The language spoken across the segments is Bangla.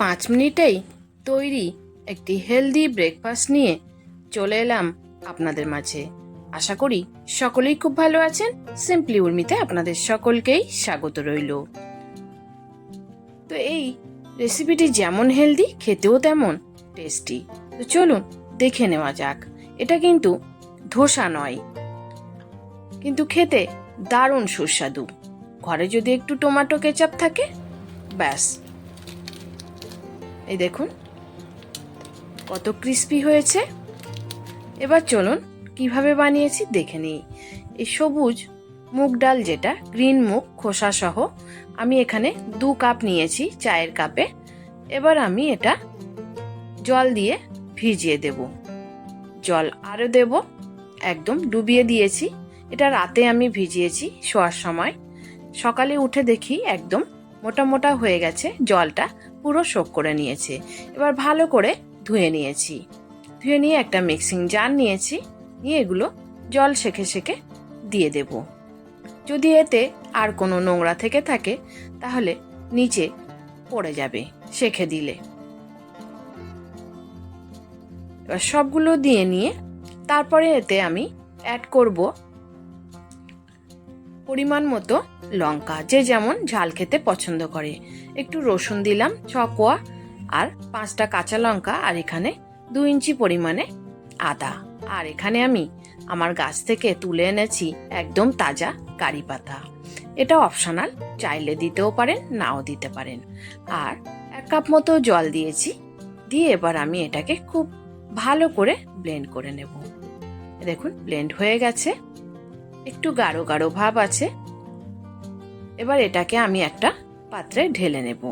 পাঁচ মিনিটেই তৈরি একটি হেলদি ব্রেকফাস্ট নিয়ে চলে এলাম আপনাদের মাঝে। আশা করি সকলেই খুব ভালো আছেন। সিম্পলি উর্মিতে আপনাদের সকলকেই স্বাগত রইল। তো এই রেসিপিটি যেমন হেলদি খেতেও তেমন টেস্টি তো চলুন দেখে নেওয়া যাক। এটা কিন্তু ধোসা নয়, কিন্তু খেতে দারুণ সুস্বাদু। ঘরে যদি একটু টমেটো কেচাপ থাকে, ব্যাস। এই দেখুন, কত ক্রিস্পি হয়েছে। এবার চলুন কীভাবে বানিয়েছি দেখে নিই। এই সবুজ মুগ ডাল যেটা, গ্রিন মুগ, খোসা সহ, আমি এখানে দু কাপ নিয়েছি চায়ের কাপে। এবার আমি এটা জল দিয়ে ভিজিয়ে দেব। জল আরও দেব, একদম ডুবিয়ে দিয়েছি। এটা রাতে আমি ভিজিয়েছি শোয়ার সময়। সকালে উঠে দেখি একদম মোটা মোটা হয়ে গেছে জলটা। পুরো শোক করে নিয়েছে। এবার ভালো করে ধুয়ে নিয়েছি। ধুয়ে নিয়ে একটা মিক্সিং জার নিয়েছি। নিয়ে এগুলো জল সেকে সেকে দিয়ে দেব। যদি এতে আর কোনো নোংরা থেকে থাকে, তাহলে নিচে পড়ে যাবে সেকে দিলে। এবার সবগুলো দিয়ে নিয়ে তারপরে এতে আমি অ্যাড করব পরিমাণ মতো লঙ্কা, যে যেমন ঝাল খেতে পছন্দ করে। একটু রসুন দিলাম ছ কোয়া আর পাঁচটা কাঁচা লঙ্কা আর এখানে দু ইঞ্চি পরিমাণে আদা। আর এখানে আমি আমার গাছ থেকে তুলে এনেছি একদম তাজা কারি পাতা। এটা অপশনাল, চাইলে দিতেও পারেন, নাও দিতে পারেন। আর এক কাপ মতো জল দিয়েছি, দিয়ে এবার আমি এটাকে খুব ভালো করে ব্লেন্ড করে নেব। দেখুন, ব্লেন্ড হয়ে গেছে। একটু গাঢ় গাঢ় ভাব আছে। এবার এটাকে আমি একটা পাত্রে ঢেলে নেব।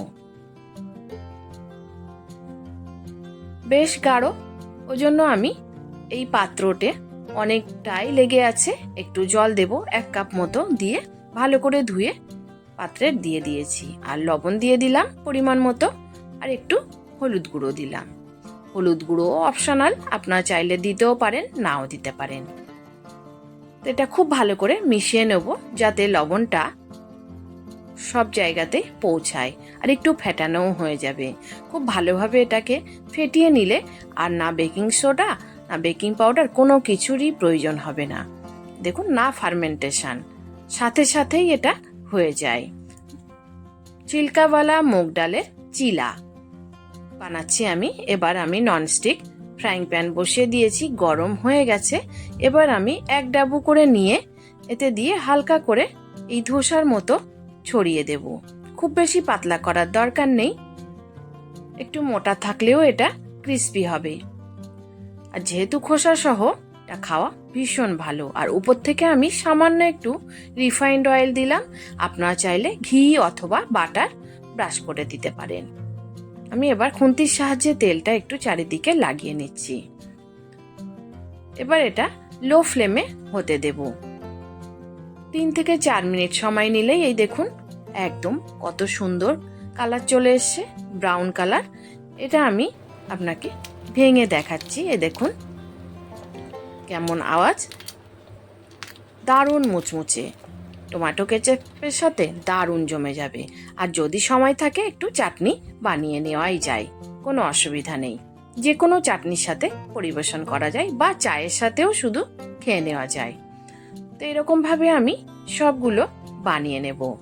বেশ গাঢ় ওই জন্য আমি এই পাত্রটে অনেকটাই লেগে আছে। একটু জল দেব, এক কাপ মতো দিয়ে ভালো করে ধুয়ে পাত্রে দিয়ে দিয়েছি। আর লবণ দিয়ে দিলাম পরিমাণ মতো, আর একটু হলুদ গুঁড়ো দিলাম। হলুদ গুঁড়ো অপশনাল, আপনারা চাইলে দিতেও পারেন, নাও দিতে পারেন। তো এটা খুব ভালো করে মিশিয়ে নেব যাতে লবণটা সব জায়গাতে পৌঁছায় আর একটু ফেটানোও হয়ে যাবে। খুব ভালোভাবে এটাকে ফেটিয়ে নিলে আর না বেকিং সোডা, না বেকিং পাউডার কোনো কিছুরই প্রয়োজন হবে না। দেখুন না ফার্মেন্টেশন। সাথে সাথেই এটা হয়ে যায়। চিল্কাওয়ালা মুগ ডালের চিলা। বানাচ্ছি আমি। এবার আমি ননস্টিক ফ্রাইং প্যান বসিয়ে দিয়েছি, গরম হয়ে গেছে। এবার আমি এক ডাবু করে নিয়ে এতে দিয়ে হালকা করে এই ধোসার মতো ছড়িয়ে দেব। খুব বেশি পাতলা করার দরকার নেই। একটু মোটা থাকলেও এটা ক্রিস্পি হবে। আর যেহেতু খোসা সহ, এটা খাওয়া ভীষণ ভালো। আর উপর থেকে আমি সামান্য একটু রিফাইন্ড অয়েল দিলাম। আপনারা চাইলে ঘি অথবা বাটার ব্রাশ করে দিতে পারেন। আমি এবার খুন্তির সাহায্যে তেলটা একটু চারিদিকে লাগিয়ে নিচ্ছি। এবার এটা লো ফ্লেমে হতে দেব। তিন থেকে চার মিনিট সময় নিলেই এই দেখুন একদম কত সুন্দর কালার চলে এসছে, ব্রাউন কালার। এটা আমি আপনাকে ভেঙে দেখাচ্ছি, এ দেখুন। কেমন আওয়াজ? দারুণ মুচমুচে। টমেটো কেচাপের সাথে দারুণ জমে যাবে। আর যদি সময় থাকে, একটু চাটনি বানিয়ে নেওয়াই যায়। কোনো অসুবিধা নেই। যে কোনো চাটনির সাথে পরিবেশন করা যায় বা চায়ের সাথেও শুধু খেয়ে নেওয়া যায়। তো এরকমভাবে আমি সবগুলো বানিয়ে নেব।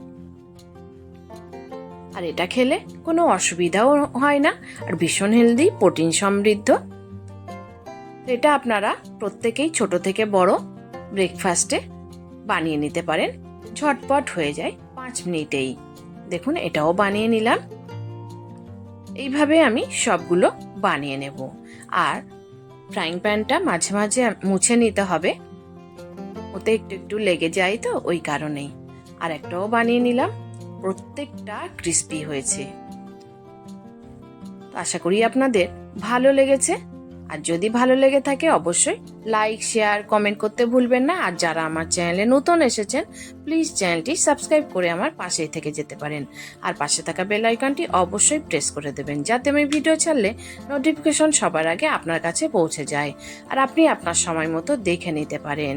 আর এটা খেলে কোনো অসুবিধাও হয় না। আর ভীষণ হেলদি, প্রোটিন সমৃদ্ধ। এটা আপনারা প্রত্যেকেই ছোট থেকে বড় ব্রেকফাস্টে বানিয়ে নিতে পারেন। ঝটপট হয়ে যায় পাঁচ মিনিটেই। দেখুন, এটাও বানিয়ে নিলাম। এইভাবে আমি সবগুলো বানিয়ে নেব। আর ফ্রাইং প্যানটা মাঝে মাঝে মুছে নিতে হবে। ওতে একটু একটু লেগে যায় তো, ওই কারণেই। আর একটাও বানিয়ে নিলাম। প্রত্যেকটা ক্রিস্পি হয়েছে। আশা করি আপনাদের ভালো লেগেছে। আর যদি ভালো লেগে থাকে অবশ্যই লাইক শেয়ার কমেন্ট করতে ভুলবেন না। আর যারা আমার চ্যানেলে নতুন এসেছেন প্লিজ চ্যানেলটি সাবস্ক্রাইব করে আমার পাশেই থেকে যেতে পারেন। আর পাশে থাকা বেল আইকনটি অবশ্যই প্রেস করে দেবেন, যাতে আমি ভিডিও ছাড়লে নোটিফিকেশন সবার আগে আপনার কাছে পৌঁছে যায় আর আপনি আপনার সময় মতো দেখে নিতে পারেন।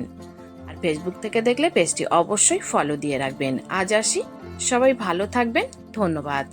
আর ফেসবুক থেকে দেখলে পেজটি অবশ্যই ফলো দিয়ে রাখবেন। আজ আসি, সবাই ভালো থাকবেন, ধন্যবাদ।